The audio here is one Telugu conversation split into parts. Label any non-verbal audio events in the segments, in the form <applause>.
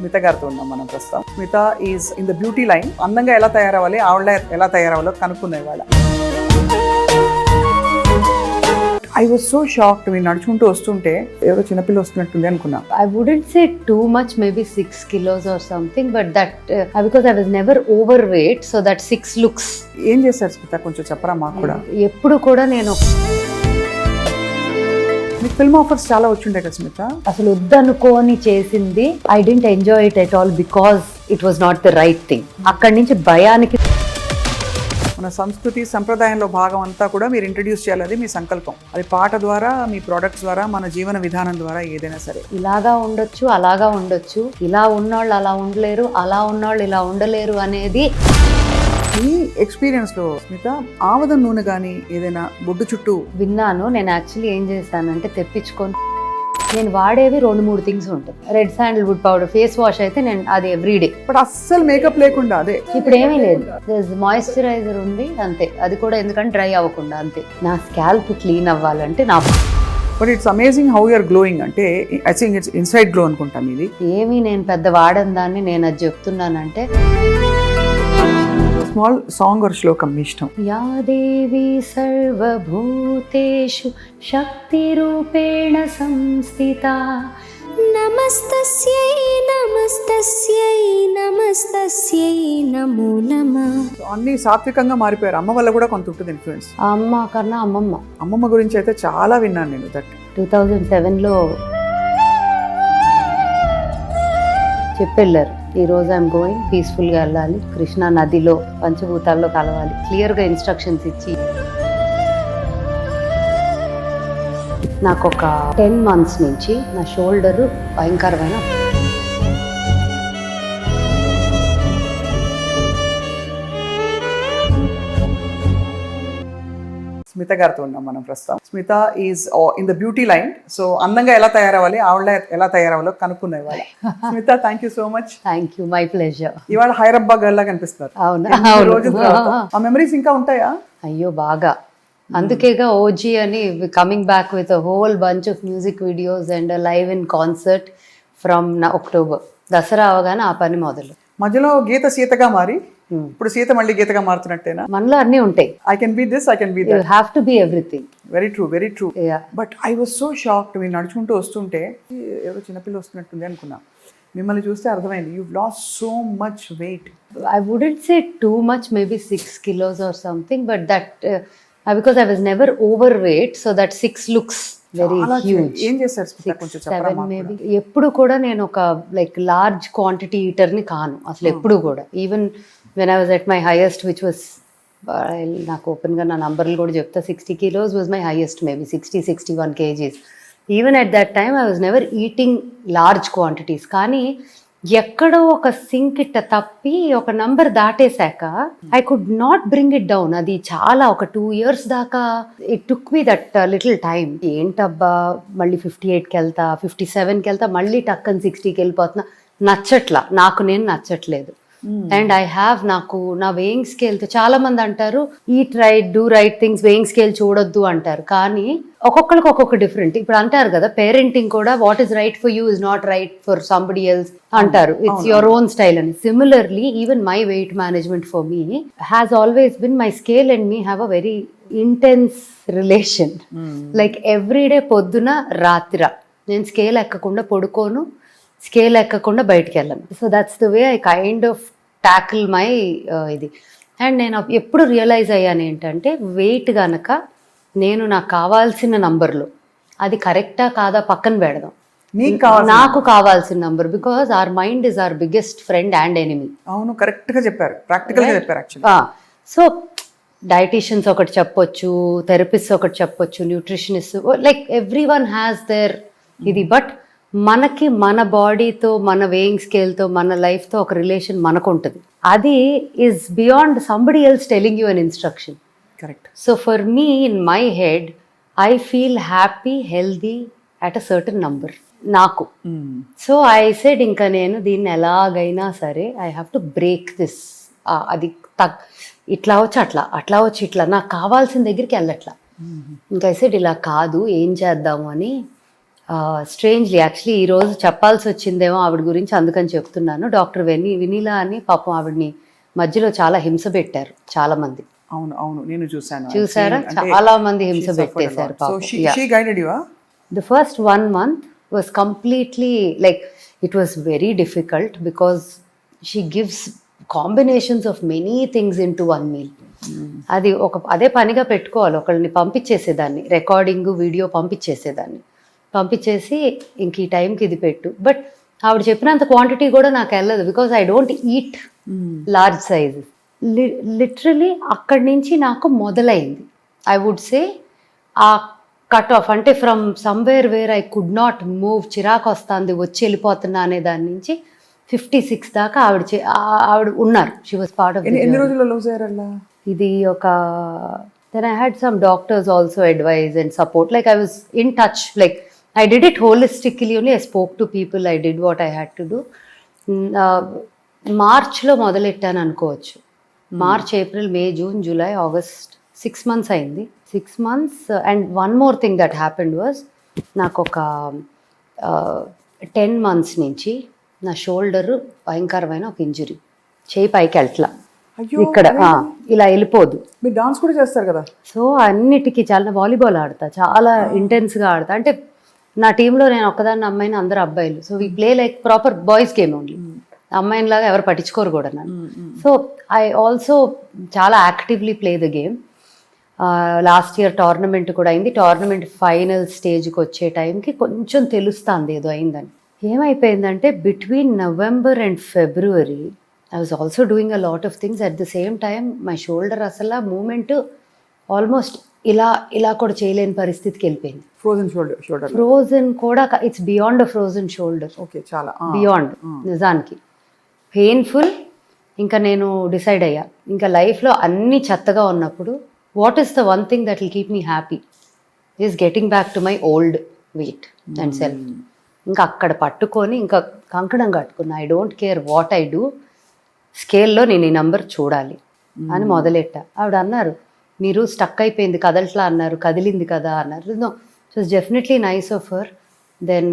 స్మిత గారితో ఉన్నాం మనం ప్రస్తుతం. Smita is in the beauty line అందంగా ఎలా తయారవ్వాలి ఆవిడ ఎలా తయారవ్వాలో కనుక్కునే వాళ్ళ ఐ వాజ్ సో షాక్డ్ మీరు నడుచుకుంటూ వస్తుంటే ఎవరో చిన్నపిల్ల వస్తున్నట్టుంది అనుకున్నా. I wouldn't say too much, maybe six kilos or something, but that uh, because I was never overweight, so that six looks. ఏం చేశారు స్మిత? కొంచెం చెప్పరా మాకు కూడా. ఎప్పుడు కూడా నేను మీకు ఫిల్మ్ ఆఫర్స్ చాలా వచ్చిండే కదా స్మిత? అసలు వద్దనుకోని చేసింది. I didn't enjoy it at all because it was not the right thing అక్కడి నుంచి భయానికి మన సంస్కృతి సంప్రదాయంలో భాగం అంతా కూడా మీరు ఇంట్రడ్యూస్ చేయాలి మీ సంకల్పం. అది పాట ద్వారా మీ ప్రోడక్ట్స్ ద్వారా మన జీవన విధానం ద్వారా ఏదైనా సరే. ఇలాగా ఉండొచ్చు అలాగా ఉండొచ్చు. ఇలా ఉన్నోళ్ళు అలా ఉండలేరు అలా ఉన్నోళ్ళు ఇలా ఉండలేరు అనేది మీ ఎక్స్పీరియన్స్లో స్మిత ఆవద నూనె కానీ ఏదైనా బొడ్డు చుట్టూ విన్నాను. నేను యాక్చువల్లీ ఏం చేశానంటే తెప్పించుకొని నేను వాడేవి రెండు మూడు థింగ్స్ ఉంటాయి. Red sandalwood powder face wash అయితే నేను అది ఎవ్రీడే బట్ అస్సలు మేకప్ లేకుండా అదే ఇప్పుడు ఏమీ లేదు. మాయిశ్చరైజర్ ఉంది అంతే. అది కూడా ఎందుకంటే డ్రై అవ్వకుండా అంతే. నా స్కాల్ప్ క్లీన్ అవ్వాలంటే నా but it's amazing how you're glowing అంటే I think it's inside glow అనుకుంటాం ఇది ఏమీ నేను పెద్ద వాడని దాన్ని నేను అది చెప్తున్నానంటే స్మాల్ సాంగ్ ఆర్ శ్లోకం మీ ఇష్టం యా దేవి సర్వభూతేషు శక్తిరూపేణ సంస్థిత నమస్తస్యై నమస్తస్యై నమస్తస్యై నమో నమః అన్ని సాత్వికంగా మారిపోయారు. అమ్మ వల్ల కూడా కొంత ఉంటుంది ఇన్ఫ్లుయెన్స్ అమ్మ కన్నా అమ్మమ్మ. అమ్మమ్మ గురించి అయితే చాలా విన్నాను నేను దట్ టూ థౌజండ్ సెవెన్లో చెప్పెళ్ళారు. ఈ రోజు ఐఎమ్ గోయింగ్ పీస్ఫుల్గా వెళ్ళాలి. కృష్ణా నదిలో పంచభూతాల్లో కలవాలి. క్లియర్గా ఇన్స్ట్రక్షన్స్ ఇచ్చి. నాకు ఒక టెన్ మంత్స్ నుంచి నా షోల్డర్ భయంకరమైన స్మిత గారితో ఉన్నాం మనం ప్రస్తుతం. Smita is in the beauty line so అందంగా ఎలా తయారవ్వాలి ఆవిడ ఎలా తయారవ్వాలో కనుక్కునే వాళ్ళ <laughs> Smita thank you so much thank you my pleasure ఇవాళ హైరబ్బా గర్ల్ అవును. రోజుల తర్వాత. ఆ. మెమరీస్ ఇంకా ఉంటాయా? అయ్యో బాగా. అందుకేగా ఓజీ అని coming back with whole bunch of music videos and live in concert from October Dussehra అవగానే ఆ పని మొదలు. మధ్యలో గీత సీతగా మారి. ఇప్పుడు సీత మళ్ళీ గీతగా మారుతున్నట్టేనా? మనలో అన్నీ ఉంటాయి. I can be this I can be you have to be everything very true very true but I was so shocked మీరు నడుచుకుంటూ వస్తుంటే ఎవరో చిన్నపిల్ల వస్తున్నట్టుంది అనుకున్నా. మిమ్మల్ని చూస్తే అర్థమైంది you lost so much weight I wouldn't say too much maybe six kilos or something but that because I was never overweight so that six looks very huge ఏం చేశారు ఎప్పుడు కూడా నేను ఒక లైక్ లార్జ్ క్వాంటిటీ ఈటర్ని కాను అసలు ఎప్పుడు కూడా. Even when I was at my highest which was నాకు ఓపెన్గా నా నంబర్లు కూడా చెప్తా sixty kilos was my highest maybe sixty sixty one kgs even at that time I was never eating large quantities కానీ ఎక్కడో ఒక సింక్ ఇట్ట తప్పి ఒక number దాటేశాక I could not bring it down అది చాలా ఒక టూ ఇయర్స్ దాకా it took me that little time ఏంటబ్బా మళ్ళీ ఫిఫ్టీ ఎయిట్కి వెళ్తా ఫిఫ్టీ సెవెన్కి వెళ్తా మళ్ళీ టక్కన్ సిక్స్టీకి వెళ్ళిపోతున్నా. నచ్చట్లా. నాకు నేను నచ్చట్లేదు. అండ్ ఐ హ్యావ్ నాకు నా వేయింగ్ స్కేల్తో చాలా మంది అంటారు eat right do right things weighing scale చూడొద్దు అంటారు. కానీ ఒక్కొక్కరికి ఒక్కొక్క డిఫరెంట్ ఇప్పుడు అంటారు కదా పేరెంటింగ్ కూడా what is right for you is not right for somebody else అంటారు. ఇట్స్ యువర్ ఓన్ స్టైల్ అని. Similarly even my weight management for me has always been my scale and me have a very intense relation like everyday పొద్దున రాత్ర నేను స్కేల్ ఎక్కకుండా పడుకోను స్కేల్ ఎక్కకుండా బయటికి వెళ్ళను. So that's the way I kind of tackle my ఇది. అండ్ నేను ఎప్పుడు రియలైజ్ అయ్యాను ఏంటంటే వెయిట్ గనక నేను నాకు కావాల్సిన నంబర్లు అది కరెక్టా కాదా పక్కన పెడదాం. నాకు కావాల్సిన number because our mind is our biggest friend and enemy అవును కరెక్ట్గా చెప్పారు. ప్రాక్టికల్గా చెప్పారు సో డైటీషియన్స్ ఒకటి చెప్పొచ్చు థెరపిస్ట్ ఒకటి చెప్పొచ్చు nutritionist like everyone has their ఇది. బట్ మనకి మన బాడీతో మన వేయింగ్ స్కేల్తో మన లైఫ్తో ఒక రిలేషన్ మనకు ఉంటుంది అది is beyond somebody else telling you an instruction correct so for me in my head I feel happy healthy at a certain number నాకు. సో ఐ సెడ్ ఇంకా నేను దీన్ని ఎలాగైనా సరే I have to break this అది తగ్ ఇట్లా వచ్చి అట్లా అట్లా వచ్చి ఇట్లా నాకు కావాల్సిన దగ్గరికి వెళ్ళట్లా. ఇంకా ఐ సెడ్ ఇలా కాదు ఏం చేద్దాము అని స్ట్రేంజ్లీ యాక్చువల్లీ ఈ రోజు చెప్పాల్సి వచ్చిందేమో ఆవిడ గురించి అందుకని చెప్తున్నాను. డాక్టర్ వెని వినీలా అని పాపం ఆవిడని మధ్యలో చాలా హింస పెట్టారు చాలా మంది అవును అవును. నేను చూసాను చూసారా చాలా మంది హింస పెట్టేశారు సో పాపం. She guided you the first one month was completely like it was very difficult because she gives combinations of many things into one meal. అది ఒక అదే పనిగా పెట్టుకోవాలి. ఒకళ్ళని పంపించేసేదాన్ని. Recording video పంపించేసేదాన్ని. పంపించేసి ఇంక ఈ టైంకి ఇది పెట్టు. బట్ ఆవిడ చెప్పినంత క్వాంటిటీ కూడా నాకు వెళ్ళదు because I don't eat large sizes literally అక్కడి నుంచి నాకు మొదలైంది. I would say a cut off అంటే from somewhere where I could not move చిరాకు వస్తుంది వచ్చి వెళ్ళిపోతున్నా అనే దాని నుంచి ఫిఫ్టీ సిక్స్ దాకా ఆవిడ ఆవిడ ఉన్నారు. షీ వాస్ పార్ట్ ఆఫ్ ఎన్ని ఎన్ని రోజుల్లో లూజ్ ఇది ఒక then I had some doctors also advise and support like I was in touch like I did it holistically only I spoke to people I did what I had to do మార్చ్లో మొదలెట్టాను అనుకోవచ్చు. March April May June July August six months అయింది. Six months and one more thing that happened was నాకు ఒక టెన్ మంత్స్ నుంచి నా షోల్డర్ భయంకరమైన ఒక ఇంజురీ చేయి పైకి వెళ్ళట్లా ఇక్కడ ఇలా వెళ్ళిపోదు. మీరు డాన్స్ కూడా చేస్తారు కదా? సో అన్నిటికీ చాలా వాలీబాల్ ఆడతా. చాలా ఇంటెన్స్గా ఆడతా. అంటే నా టీంలో నేను ఒక్కదాన్ని అమ్మాయిని అందరు అబ్బాయిలు. So we play like proper boys game only అమ్మాయిలాగా ఎవరు పట్టించుకోరు కూడా నన్ను. సో ఐ ఆల్సో చాలా actively play the game last year tournament కూడా అయింది. టోర్నమెంట్ ఫైనల్ స్టేజ్కి వచ్చే టైంకి కొంచెం తెలుస్తుంది ఏదో అయిందని. ఏమైపోయిందంటే between November and February I was also doing a lot of things at the same time my shoulder అసలు మూమెంట్ ఆల్మోస్ట్ ఇలా ఇలా కూడా చేయలేని పరిస్థితికి వెళ్ళిపోయింది. ఫ్రోజన్ షోల్డర్ షోల్డర్ ఫ్రోజన్ కూడా it's beyond a frozen shoulder okay చాలా. బియాండ్ నిజానికి. పెయిన్ఫుల్ ఇంకా నేను డిసైడ్ అయ్యా. ఇంకా లైఫ్లో అన్ని చెత్తగా ఉన్నప్పుడు what is the one thing that will keep me happy is getting back to my old weight and self ఇంకా అక్కడ పట్టుకొని ఇంకా కంకణం కట్టుకున్నా I don't care what I do స్కేల్లో నేను ఈ నంబర్ చూడాలి అని మొదలెట్టా. ఆవిడ అన్నారు మీరు స్టక్ అయిపోయింది కదలట్లా అన్నారు కదిలింది కదా అన్నారు. No so definitely nice of her then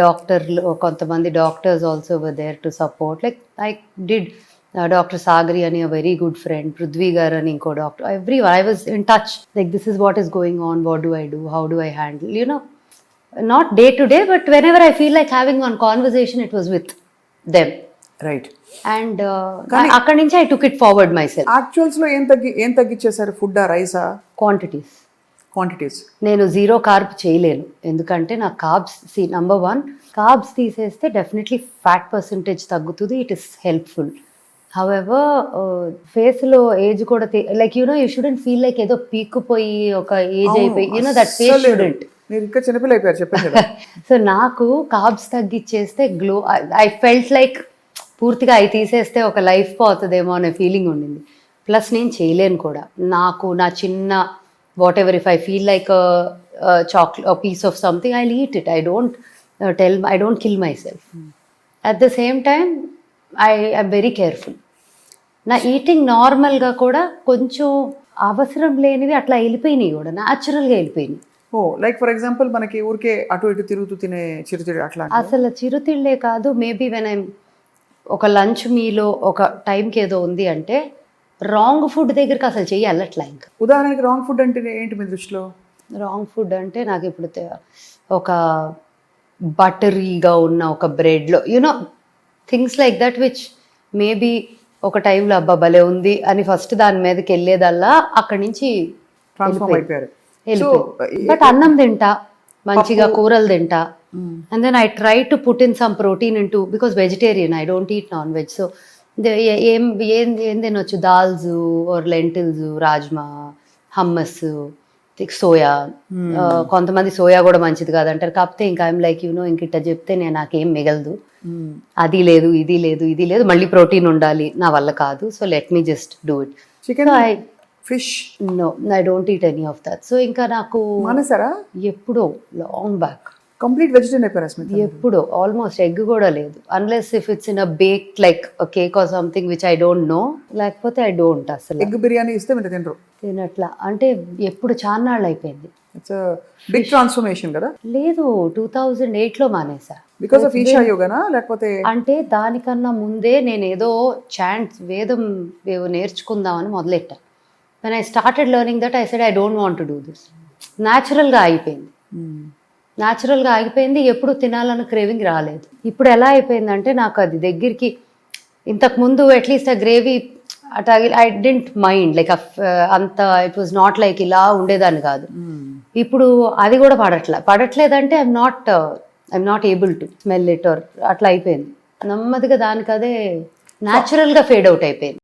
డాక్టర్లు కొంతమంది doctors also were there to support like I did doctor Sagari అని a very good friend Prithvi గారు అని ఇంకో doctor every I was in touch like this is what is going on what do I do how do I handle you know not day to day but whenever I feel like having one conversation it was with them right and అక్కడి నుంచి I took it forward myself యాక్చువల్స్లో ఏం తగ్గి ఏం తగ్గించేశారు? ఫుడ్ రైసా క్వాంటిటీస్ క్వాంటిటీస్ నేను జీరో కార్బ్ చేయలేను. ఎందుకంటే నా కార్బ్స్ సి నంబర్ వన్ కార్బ్స్ తీసేస్తే డెఫినెట్లీ ఫ్యాట్ పర్సంటేజ్ తగ్గుతుంది. ఇట్ ఇస్ హెల్ప్ఫుల్ హవెవర్ ఫేస్లో ఏజ్ కూడా like you know you shouldn't feel like ఏదో పీక్కుపోయి ఒక ఏజ్ అయిపోయి యూనో దట్ ఫేస్ షుడెంట్ మీరు ఇంకా చిన్నపిల్ల అయిపోయారు సో <laughs> నాకు కార్బ్స్ తగ్గించేస్తే గ్లో ఐ ఫెల్ట్ లైక్ పూర్తిగా అవి తీసేస్తే ఒక లైఫ్ పోతుందేమో అనే ఫీలింగ్ ఉండింది. ప్లస్ నేను చేయలేను కూడా. నాకు నా చిన్న whatever if I feel like chocolate piece of something I eat it I don't tell I don't kill myself at the same time I I'm very careful నా ఈటింగ్ నార్మల్గా కూడా కొంచెం అవసరం లేనివి అట్లా వెళ్ళిపోయినాయి కూడా. న్యాచురల్గా వెళ్ళిపోయినాయి. ఓ లైక్ ఫర్ ఎగ్జాంపుల్ మనకి ఊరికే అటు ఇటు తిరుగుతూ తినే చిరుతిరి అట్లా అసలు చిరుతిళ్ళే కాదు. మేబీ వెన్ ఐమ్ ఒక లంచ్ మీలో ఒక టైంకి ఏదో ఉంది అంటే రాంగ్ ఫుడ్ దగ్గరికి అసలు చెయ్యి వెళ్ళట్లా ఇంకా. ఉదాహరణకి రాంగ్ ఫుడ్ అంటే ఏంటి మీ దృష్టిలో? రాంగ్ ఫుడ్ అంటే నాకు ఇప్పుడు ఒక బటరీగా ఉన్న ఒక బ్రెడ్లో you know things like that which maybe ఒక టైంలో అబ్బా భలే ఉంది అని ఫస్ట్ దాని మీదకి వెళ్ళేదల్లా అక్కడి నుంచి ట్రాన్స్ఫార్మ్ అయిపోయారు. బట్ అన్నం తింటా. మంచిగా కూరలు తింటా. And then I try to put in some protein into because vegetarian I don't eat non veg so ఏం ఏం ఏం తినొచ్చు? Dals or lentils rajma hummus soya కొంతమంది సోయా కూడా మంచిది కాదంటారు. కాకపోతే ఇంకా ఐమ్ లైక్ యూనో ఇంక ఇట్ట చెప్తే నేను నాకేం మిగలదు. అది లేదు ఇది లేదు ఇది లేదు. మళ్ళీ ప్రోటీన్ ఉండాలి నా వల్ల కాదు. So let me just do it chicken fish no I don't eat any of that so ఇంకా నాకు మానేసారా ఎప్పుడో లాంగ్ బ్యాక్ కంప్లీట్ వెజిటేరియన్ అయిపోయారు ఎప్పుడో ఆల్మోస్ట్ ఎగ్ కూడా లేదు. Unless if it's in a bake like cake or something which I don't know లేకపోతే ఐ డోంట్ అసలు. ఎగ్ బిర్యానీ ఇస్తే మీరు తినరు. తినట్లా. అంటే ఎప్పుడు చాన్నాళ్ళు అయిపోయింది. ఇట్స్ బిగ్ ట్రాన్స్ఫర్మేషన్ కదా? లేదు టూ థౌజండ్ ఎయిట్లో మానేసా. బికాస్ ఆఫ్ ఈషా యోగానా లేకపోతే అంటే దానికన్నా ముందే నేను ఏదో చాంట్ వేదం నేర్చుకుందామని మొదలెట్టా. When I started learning that I said I don't want do this న్యాచురల్గా అయిపోయింది. Hmm. న్యాచురల్గా ఆగిపోయింది ఎప్పుడు తినాలన్న క్రేవింగ్ రాలేదు. ఇప్పుడు ఎలా అయిపోయిందంటే నాకు అది దగ్గరికి ఇంతకు ముందు అట్లీస్ట్ ఆ gravy at I didn't mind like అంత ఇట్ వాజ్ నాట్ లైక్ ఇలా ఉండేదాన్ని కాదు. ఇప్పుడు అది కూడా పడట్లే. పడట్లేదంటే I'm not I'm not able to smell it or అట్లా అయిపోయింది. నెమ్మదిగా దానికి అదే న్యాచురల్గా ఫేడ్ అవుట్ అయిపోయింది.